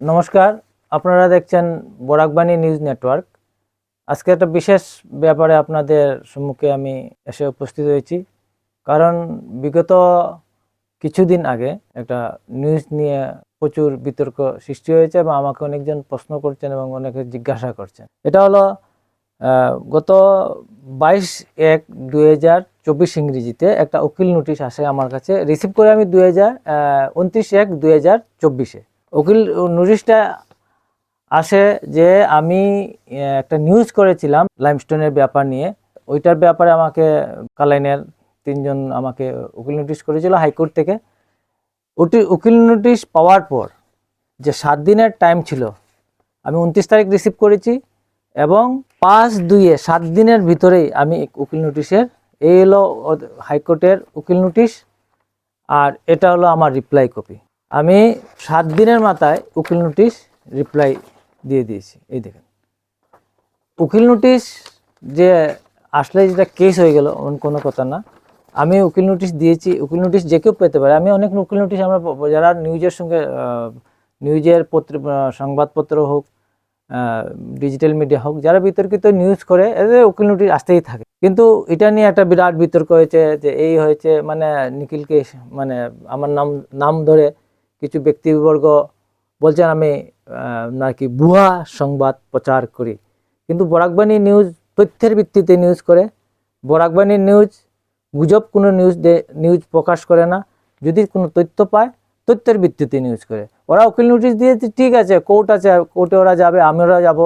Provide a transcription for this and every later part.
নমস্কার, আপনারা দেখছেন বরাকবাণী নিউজ নেটওয়ার্ক। আজকে একটা বিশেষ ব্যাপারে আপনাদের সম্মুখে আমি এসে উপস্থিত হয়েছি। কারণ বিগত কিছুদিন আগে একটা নিউজ নিয়ে প্রচুর বিতর্ক সৃষ্টি হয়েছে এবং আমাকে অনেকজন প্রশ্ন করছেন এবং অনেকে জিজ্ঞাসা করছেন। এটা হলো গত বাইশ এক দুই হাজার চব্বিশ ইংরেজিতে একটা উকিল নোটিশ আসে আমার কাছে। রিসিভ করে আমি দুই হাজার উনত্রিশ এক দুই হাজার চব্বিশে। উকিল নোটিশটা আসে যে আমি একটা নিউজ করেছিলাম লাইমস্টোনের ব্যাপার নিয়ে। ওইটার ব্যাপারে আমাকে কালাইনের তিনজন আমাকে উকিল নোটিশ করেছিল হাইকোর্ট থেকে। ওটি উকিল নোটিশ পাওয়ার পর যে সাত দিনের টাইম ছিল, আমি উনত্রিশ তারিখ রিসিভ করেছি এবং পাঁচ দুইয়ে সাত দিনের ভিতরেই আমি উকিল নোটিশের এই হলো হাইকোর্টের উকিল নোটিশ আর এটা হলো আমার রিপ্লাই কপি আমি সাত দিনের মাথায় উকিল নোটিশ রিপ্লাই দিয়ে দিয়েছি। এই দেখেন। উকিল নোটিশ যে আসলে যেটা কেস হয়ে গেল এমন কোনো কথা না। আমি উকিল নোটিশ দিয়েছি। উকিল নোটিশ যে কেউ পেতে পারে। আমি অনেক উকিল নোটিশ আমরা যারা নিউজের সঙ্গে নিউজের পত্র সংবাদপত্র হোক ডিজিটাল মিডিয়া হোক, যারা বিতর্কিত নিউজ করে, এদের উকিল নোটিশ আসতেই থাকে। কিন্তু এটা নিয়ে একটা বিরাট বিতর্ক হয়েছে যে এই হয়েছে মানে নিখিলকে মানে আমার নাম নাম ধরে কিছু ব্যক্তিবর্গ বলছেন, আমি নাকি ভুয়া সংবাদ প্রচার করি। কিন্তু বরাকবাণী নিউজ তথ্যের ভিত্তিতে নিউজ করে। বরাকবাণী নিউজ গুজব কোনো নিউজ নিউজ প্রকাশ করে না। যদি কোনো তথ্য পায়, তথ্যের ভিত্তিতে নিউজ করে। ওরা উকিল নোটিশ দিয়েছে, ঠিক আছে, কোর্ট আছে, কোর্টে ওরা যাবে আমরা যাব,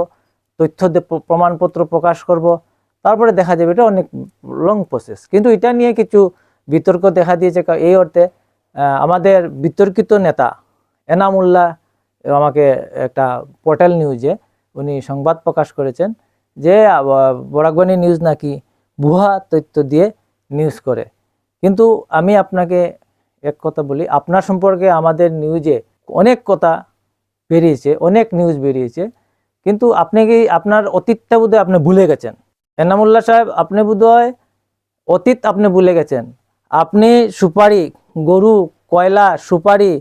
তথ্য প্রমাণপত্র প্রকাশ করব। তারপরে দেখা যাবে এটা অনেক লং প্রসেস কিন্তু এটা নিয়ে কিছু বিতর্ক দেখা দিয়েছে এই অর্থে আমাদের বিতর্কিত নেতা এনামুল্লাহ আমাকে একটা পোর্টাল নিউজে উনি সংবাদ প্রকাশ করেছেন যে আহ, বরাকবাণী নিউজ নাকি ভুয়া তথ্য দিয়ে নিউজ করে। কিন্তু আমি আপনাকে এক কথা বলি আপনার সম্পর্কে আমাদের নিউজে অনেক কথা বেরিয়েছে অনেক নিউজ বেরিয়েছে কিন্তু আপনি কি আপনার অতীতটা বোধহয় আপনি ভুলে গেছেন? এনামুল্লাহ সাহেব আপনি বোধহয় অতীত আপনি ভুলে গেছেন। আপনি সুপারি গরু, কয়লা, সুপারি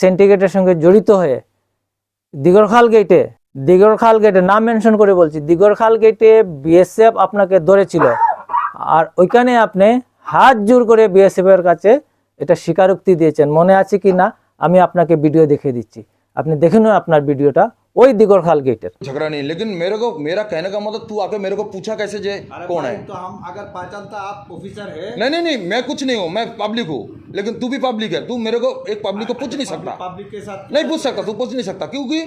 সেন্টিগ্রেটের সঙ্গে জড়িত হয়ে দিগরখাল গেটে দিগরখাল গেটে নাম মেনশন করে বলছি দিগরখাল গেটে বিএসএফ আপনাকে ধরেছিল। আর ওইখানে আপনি হাত জোর করে বিএসএফ এর কাছে এটা স্বীকারোক্তি দিয়েছেন। মনে আছে কি না? আমি আপনাকে ভিডিও দেখিয়ে দিচ্ছি। আপনি দেখে আপনার ভিডিওটা वही दिगोरखाल गेटर झगड़ा नहीं लेकिन मेरे को मेरा कहने का मतलब तू आके मेरे को पूछा कैसे जे कौन है? तो हम अगर पहचानता आप ऑफिसर है। नहीं नहीं नहीं मैं कुछ नहीं हूँ मैं पब्लिक हूँ लेकिन तू भी पब्लिक है तू मेरे को एक पब्लिक को पूछ नहीं सकता। पब्लिक के साथ नहीं पूछ सकता तू पूछ नहीं सकता क्योंकि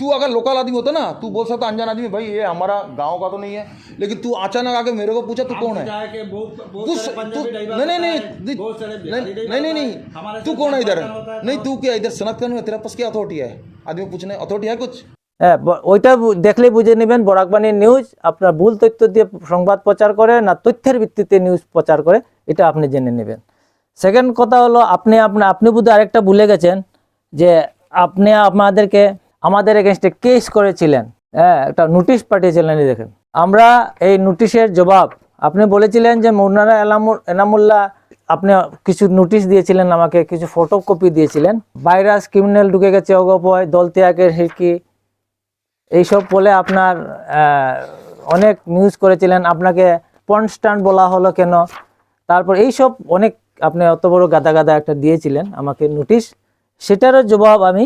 तू अगर लोकल आदमी होता ना तू बोल सकता अनजान आदमी भाई ये हमारा गाँव का तो नहीं है। लेकिन तू अचानक आके मेरे को पूछा तू कौन है? नहीं नहीं नहीं नहीं नहीं तू कौन है इधर? नहीं तू क्या इधर सनत कानून है तेरा पास क्या अथॉरिटी है? आदमी पूछने अथॉरिटी है कुछ হ্যাঁ ব- ওইটা বু- দেখলে বুঝে নেবেন বরাকবাণী নিউজ আপনার ভুল তথ্য দিয়ে সংবাদ প্রচার করে না তথ্যের ভিত্তিতে নিউজ প্রচার করে এটা আপনি জেনে নেবেন সেকেন্ড কথা হলো আপনি আপনার আপনি বুধ আরেকটা ভুলে গেছেন যে আপনি আমাদেরকে আমাদের এগেনস্টে কেস করেছিলেন হ্যাঁ একটা নোটিশ পাঠিয়েছিলেন এই দেখেন আমরা এই নোটিশের জবাব আপনি বলেছিলেন যে মৌলানা এলামুর এনামুল্লাহ আপনি কিছু নোটিশ দিয়েছিলেন আমাকে, কিছু ফটোকপি দিয়েছিলেন। ভাইরাস ক্রিমিনাল ঢুকে গেছে অগপয় ত্যাগের হিরকি এইসব বলে আপনার অনেক নিউজ করেছিলেন। আপনাকে কনস্ট্যান্ট বলা হলো কেন? তারপর এইসব অনেক আপনি অত বড় গাদা গাদা একটা দিয়েছিলেন আমাকে নোটিশ সেটারও জবাব আমি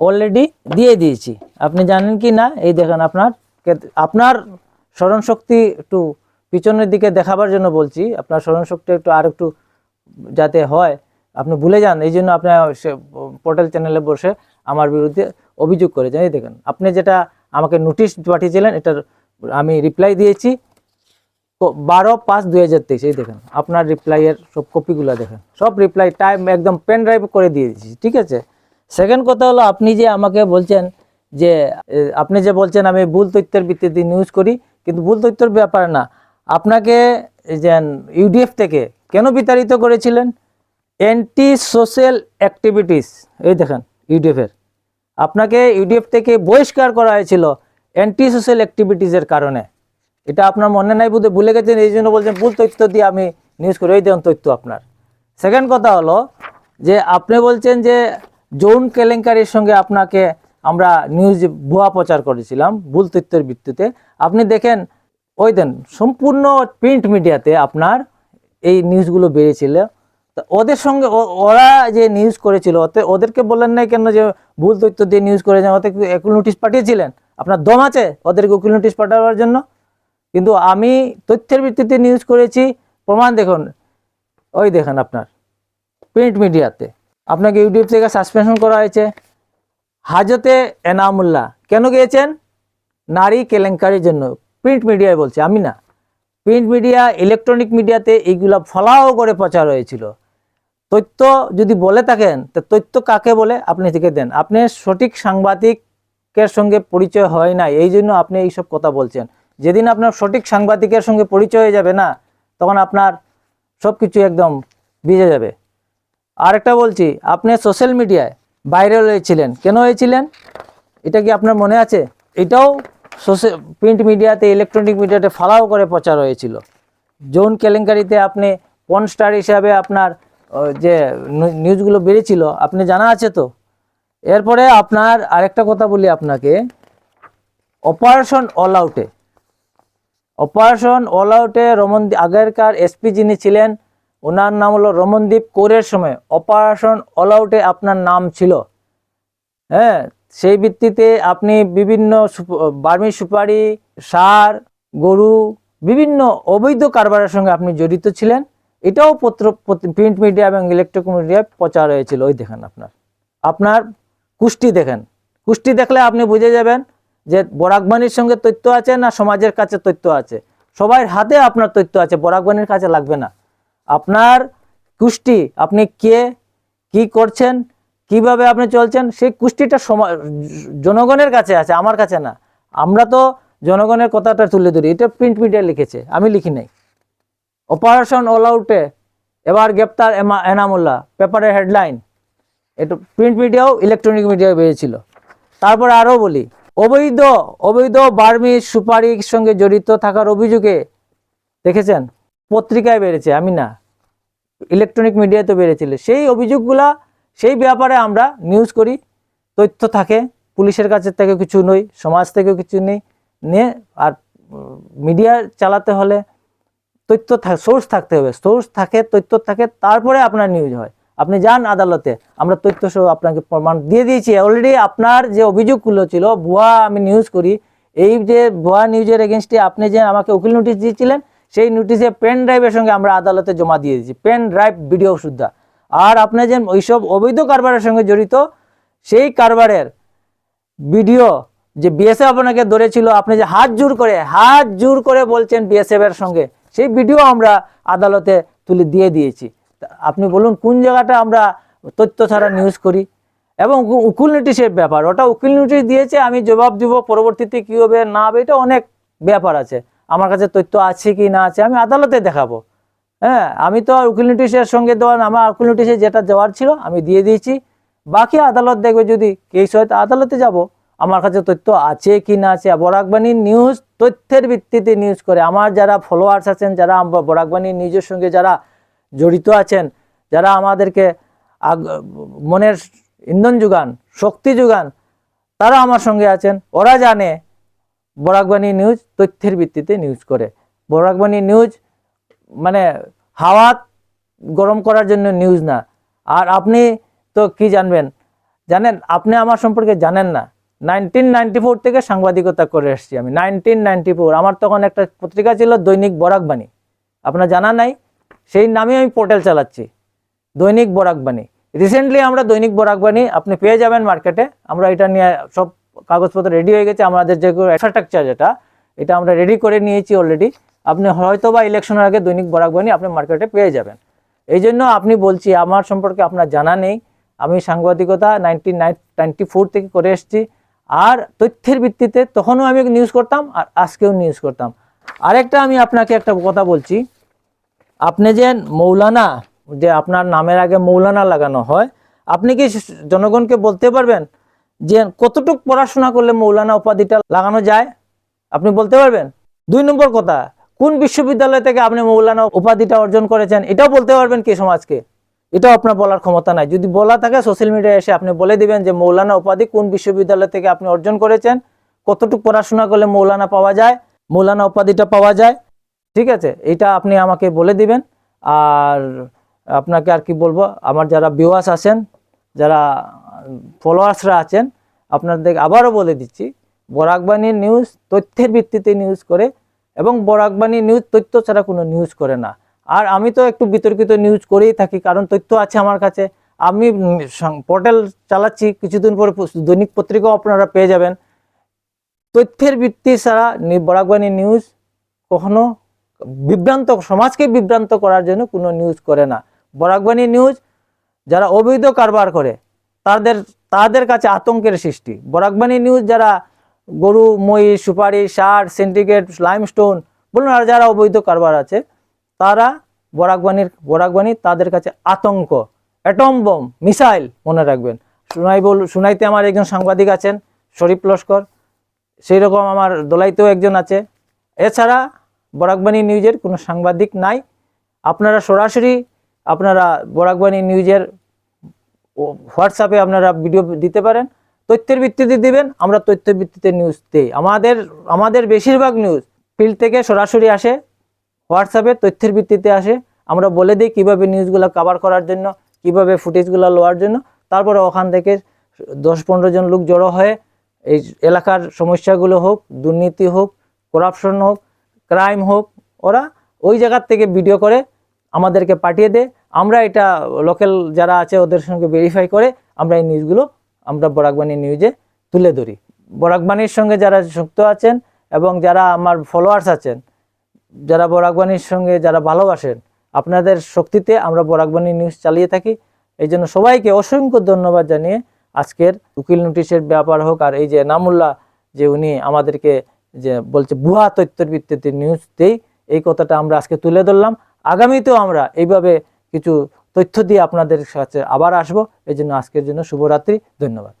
অলরেডি দিয়ে দিয়েছি। আপনি জানেন কি না? এই দেখেন আপনার আপনার স্মরণশক্তি একটু পিছনের দিকে দেখাবার জন্য বলছি। আপনার স্মরণশক্তি একটু আর একটু যাতে হয়, আপনি ভুলে যান। এই জন্য আপনি পোর্টাল চ্যানেলে বসে আমার বিরুদ্ধে অভিযোগ করেছেন। এই দেখেন, আপনি যেটা আমাকে নোটিশ পাঠিয়েছিলেন, এটার আমি রিপ্লাই দিয়েছি। বারো পাঁচ দুই হাজার তেইশ, এই দেখেন, আপনার রিপ্লাইয়ের সব কপিগুলো দেখেন। সব রিপ্লাই টাইম একদম পেন ড্রাইভ করে দিয়ে দিয়েছি, ঠিক আছে? সেকেন্ড কথা হলো, আপনি যে আমাকে বলছেন যে আপনি যে বলছেন আমি ভুল তথ্যের ভিত্তিতে নিউজ করি, কিন্তু ভুল তথ্যের ব্যাপার না। আপনাকে যে ইউডিএফ থেকে কেন বিতাড়িত করেছিলেন? অ্যান্টি সোশ্যাল অ্যাক্টিভিটিস এই দেখেন ইউডিএফের আপনাকে ইউডিএফ থেকে বহিষ্কার করা হয়েছিল অ্যান্টি সোশ্যাল অ্যাক্টিভিটিসের কারণে। এটা আপনার মনে নাই বুঝে ভুলে গেছেন, এই জন্য বলছেন, ভুল তথ্য দিয়ে আমি নিউজ করি। এই দেখুন তথ্য আপনার। সেকেন্ড কথা হলো যে, আপনি বলছেন যে যৌন কেলেঙ্কারির সঙ্গে আপনাকে আমরা নিউজ ভুয়া প্রচার করেছিলাম, ভুল তথ্যের ভিত্তিতে। আপনি দেখেন, ওই দেন, সম্পূর্ণ প্রিন্ট মিডিয়াতে আপনার এই নিউজগুলো বেরিয়েছিল। তা ওদের সঙ্গে ওরা যে নিউজ করেছিল ওতে ওদেরকে বললেন না কেন যে ভুল তথ্য দিয়ে নিউজ করেছেন ওতে একুল নোটিশ পাঠিয়েছিলেন? আপনার দম আছে ওদেরকে উকিল নোটিশ পাঠাবার জন্য? কিন্তু আমি তথ্যের ভিত্তিতে নিউজ করেছি। প্রমাণ দেখুন, ওই দেখেন আপনার প্রিন্ট মিডিয়াতে আপনাকে ইউটিউব থেকে সাসপেনশন করা হয়েছে। হাজতে এনামুল্লাহ, কেন গিয়েছেন? নারী কেলেঙ্কারির জন্য প্রিন্ট মিডিয়ায় বলছে, আমি না। প্রিন্ট মিডিয়া, ইলেকট্রনিক মিডিয়াতে এইগুলা ফলাও করে প্রচার হয়েছিল। তথ্য যদি বলে থাকেন, তো তথ্য কাকে বলে? আপনি থেকে দেন। আপনি সঠিক সাংবাদিকের সঙ্গে পরিচয় হয় না এই জন্য আপনি এইসব কথা বলছেন। যেদিন আপনার সঠিক সাংবাদিকের সঙ্গে পরিচয় হয়ে যাবে না, তখন আপনার সব কিছু একদম ভিজে যাবে। আরেকটা বলছি, আপনি সোশ্যাল মিডিয়ায় ভাইরাল হয়েছিলেন। কেন হয়েছিলেন? এটা কি আপনার মনে আছে? এটাও প্রিন্ট মিডিয়াতে ইলেকট্রনিক মিডিয়াতে ফালাও করে প্রচার হয়েছিল। যৌন কেলেঙ্কারিতে আপনি পন স্টার হিসাবে আপনার যে নিউজগুলো বেরিয়েছিল, আপনি জানা আছে তো? এরপরে আপনার আরেকটা কথা বলি আপনাকে। অপারেশন অল আউটে অপারেশন অল আউটে রমন, আগেরকার এসপি যিনি ছিলেন, ওনার নাম হলো রমনদীপ কৌরের সময় অপারেশন অল আউটে আপনার নাম ছিল। হ্যাঁ সেই ভিত্তিতে আপনি বিভিন্ন বার্মি সুপারি, সার, গরু, বিভিন্ন অবৈধ কারবারের সঙ্গে আপনি জড়িত ছিলেন। এটাও পত্র প্রিন্ট মিডিয়া এবং ইলেকট্রিক মিডিয়ায় প্রচার হয়েছিল। ওই দেখেন আপনার। আপনার কুষ্টি দেখেন। কুষ্টি দেখলে আপনি বুঝে যাবেন যে বরাকবাণীর সঙ্গে তথ্য আছে না সমাজের কাছে তথ্য আছে। সবার হাতে আপনার তথ্য আছে, বরাকবাণীর কাছে লাগবে না। আপনার কুষ্টি, আপনি কে, কি করছেন কীভাবে আপনি চলছেন? সেই কুষ্টিটা জনগণের কাছে আছে, আমার কাছে না। আমরা তো জনগণের কথাটা তুলে ধরি। এটা প্রিন্ট মিডিয়া লিখেছে, আমি লিখি নাই। অপারেশন অল আউটে এবার গ্রেপ্তার এনামুল্লাহ পেপারের হেডলাইন। এটা প্রিন্ট মিডিয়াও ইলেকট্রনিক মিডিয়াও বেরিয়েছিল। তারপর আরও বলি, অবৈধ অবৈধ বার্মি সুপারির সঙ্গে জড়িত থাকার অভিযোগে, দেখেছেন? পত্রিকায় বেড়েছে আমি না। ইলেকট্রনিক মিডিয়াতে বেড়েছিল সেই অভিযোগগুলা সেই ব্যাপারে আমরা নিউজ করি। তথ্য থাকে, পুলিশের কাছে থেকে কিছু নই, সমাজ থেকেও কিছু নেই। নিয়ে আর মিডিয়া চালাতে হলে তথ্য সোর্স থাকতে হবে। সোর্স থাকে, তথ্য থাকে, তারপরে আপনার নিউজ হয়। আপনি যান আদালতে, আমরা তথ্য সহ আপনাকে প্রমাণ দিয়ে দিয়েছি। অলরেডি আপনার যে অভিযোগগুলো ছিল, ভুয়া আমি নিউজ করি। এই যে ভুয়া নিউজের এগেনস্টে আপনি যে আমাকে উকিল নোটিশ দিয়েছিলেন, সেই নোটিশে পেন ড্রাইভের সঙ্গে আমরা আদালতে জমা দিয়ে দিয়েছি। পেন ড্রাইভ ভিডিও সুদ্ধা আর আপনি যে ওইসব অবৈধ কারবারের সঙ্গে জড়িত, সেই কারবারের ভিডিও যে বিএসএফ আপনাকে ধরেছিল, আপনি যে হাত জোর করে, হাত জোর করে বলছেন বিএসএফ এর সঙ্গে, সেই ভিডিও আমরা আদালতে তুলে দিয়ে দিয়েছি। আপনি বলুন, কোন জায়গাটা আমরা তথ্য ছাড়া নিউজ করি? এবং উকিল নোটিশের ব্যাপার, ওটা উকিল নোটিশ দিয়েছে, আমি জবাব দিব, পরবর্তীতে কী হবে না হবে, এটা অনেক ব্যাপার আছে। আমার কাছে তথ্য আছে কি না আছে, আমি আদালতে দেখাবো। হ্যাঁ আমি তো আর উকিল নোটিশের সঙ্গে দেওয়ার আমার উকিল নোটিশে যেটা দেওয়ার ছিল আমি দিয়ে দিয়েছি। বাকি আদালত দেখবে যদি কেস হয় আদালতে যাব। আমার কাছে তথ্য আছে কি না আছে। বরাকবাণী নিউজ তথ্যের ভিত্তিতে নিউজ করে। আমার যারা ফলোয়ার্স আছেন, যারা বরাকবাণী নিউজের সঙ্গে যারা জড়িত আছেন, যারা আমাদেরকে মনের ইন্ধন যোগান, শক্তি যোগান, তারা আমার সঙ্গে আছেন। ওরা জানে বরাকবাণী নিউজ তথ্যের ভিত্তিতে নিউজ করে। বরাকবাণী নিউজ মানে হাওয়া গরম করার জন্য নিউজ না। আর আপনি তো কি জানবেন? জানেন, আপনি আমার সম্পর্কে জানেন না। নাইনটিন থেকে সাংবাদিকতা করে এসেছি আমি। নাইনটিন আমার তখন একটা পত্রিকা ছিল দৈনিক বরাকবাণী। আপনার জানা নাই? সেই নামে আমি পোর্টাল চালাচ্ছি। দৈনিক বরাকবাণী। রিসেন্টলি আমরা দৈনিক বরাকবাণী, আপনি পেয়ে যাবেন মার্কেটে আমরা এটা নিয়ে সব কাগজপত্র রেডি হয়ে গেছে। আমাদের যে ইনফ্রাস্ট্রাকচার যেটা, এটা আমরা রেডি করে নিয়েছি অলরেডি আপনি হয়তো বা ইলেকশনের আগে দৈনিক বরাকবাণী আপনি মার্কেটে পেয়ে যাবেন। এই জন্য আপনি বলছি, আমার সম্পর্কে আপনার জানা নেই। আমি সাংবাদিকতা নাইনটিন নাইনটি ফোর থেকে করে এসেছি। আর তথ্যের ভিত্তিতে তখনও আমি নিউজ করতাম আর আজকেও নিউজ করতাম। আরেকটা আমি আপনাকে একটা কথা বলছি। আপনি যে মৌলানা, যে আপনার নামের আগে মৌলানা লাগানো হয়, আপনি কি জনগণকে বলতে পারবেন যে কতটুক পড়াশোনা করলে মৌলানা উপাধিটা লাগানো যায়? আপনি বলতে পারবেন? দুই নম্বর কথা কোন বিশ্ববিদ্যালয় থেকে আপনি মৌলানা উপাধিটা অর্জন করেছেন, এটাও বলতে পারবেন কি সমাজকে? এটাও আপনার বলার ক্ষমতা নাই। যদি বলা থাকে সোশ্যাল মিডিয়ায় এসে আপনি বলে দিবেন যে মৌলানা উপাধি কোন বিশ্ববিদ্যালয় থেকে আপনি অর্জন করেছেন, কতটুকু পড়াশোনা করলে মৌলানা পাওয়া যায়, মৌলানা উপাধিটা পাওয়া যায়, ঠিক আছে? এটা আপনি আমাকে বলে দিবেন। আর আপনাকে আর কি বলব, আমার যারা ভিউয়ার্স আছেন, যারা ফলোয়ার্সরা আছেন, আপনাদের আবারও বলে দিচ্ছি বরাকবাণী নিউজ তথ্যের ভিত্তিতে নিউজ করে এবং বরাকবাণী নিউজ তথ্য ছাড়া কোনো নিউজ করে না। আর আমি তো একটু বিতর্কিত নিউজ করেই থাকি, কারণ তথ্য আছে আমার কাছে। আমি পোর্টাল চালাচ্ছি, কিছুদিন পরে দৈনিক পত্রিকাও আপনারা পেয়ে যাবেন। তথ্যের ভিত্তি ছাড়া বরাকবাণী নিউজ কখনো বিভ্রান্ত, সমাজকে বিভ্রান্ত করার জন্য কোনো নিউজ করে না। বরাকবাণী নিউজ যারা অবৈধ কারবার করে, তাদের তাদের কাছে আতঙ্কের সৃষ্টি। বরাকবাণী নিউজ যারা গরু মই সুপারি, সার সিন্ডিকেট লাইমস্টোন বলুন আর যারা অবৈধ কারবার আছে, তারা বরাকবাণীর, বরাকবাণী তাদের কাছে আতঙ্ক। অ্যাটম বোম, মিসাইল, মনে রাখবেন। সুনাই বল সুনাইতে আমার একজন সাংবাদিক আছেন, শরীফ লস্কর। সেই রকম আমার দোলাইতেও একজন আছে। এছাড়া বরাকবাণী নিউজের কোনো সাংবাদিক নাই। আপনারা সরাসরি আপনারা বরাকবাণী নিউজের হোয়াটসঅ্যাপে আপনারা ভিডিও দিতে পারেন। তথ্যের ভিত্তিতে দিবেন, আমরা তথ্যের ভিত্তিতে নিউজ দিই। আমাদের আমাদের বেশিরভাগ নিউজ ফিল্ড থেকে সরাসরি আসে হোয়াটসঅ্যাপে তথ্যের ভিত্তিতে আসে। আমরা বলে দিই কীভাবে নিউজগুলো কভার করার জন্য, কীভাবে ফুটেজগুলো লওয়ার জন্য। তারপরে ওখান থেকে দশ পনেরো জন লোক জড়ো হয়ে এই এলাকার সমস্যাগুলো হোক, দুর্নীতি হোক করাপশন হোক ক্রাইম হোক, ওরা ওই জায়গার থেকে ভিডিও করে, আমাদেরকে পাঠিয়ে দেয়। আমরা এটা লোকাল যারা আছে ওদের সঙ্গে ভেরিফাই করে আমরা এই নিউজগুলো আমরা বরাকবাণী নিউজে তুলে ধরি। বরাকবাণীর সঙ্গে যারা যুক্ত আছেন এবং যারা আমার ফলোয়ার্স আছেন, যারা বরাকবাণীর সঙ্গে যারা ভালোবাসেন, আপনাদের শক্তিতে আমরা বরাকবাণী নিউজ চালিয়ে থাকি। এই জন্য সবাইকে অসংখ্য ধন্যবাদ জানিয়ে আজকের উকিল নোটিশের ব্যাপার হোক আর এই যে নামুল্লাহ যে উনি আমাদেরকে যে বলছে ভুয়া তথ্যের ভিত্তিতে নিউজ দেই, এই কথাটা আমরা আজকে তুলে ধরলাম। আগামীতেও আমরা এইভাবে কিছু তথ্য দিয়ে আপনাদের কাছে আবার আসব। এই জন্য আজকের জন্য শুভরাত্রি ধন্যবাদ।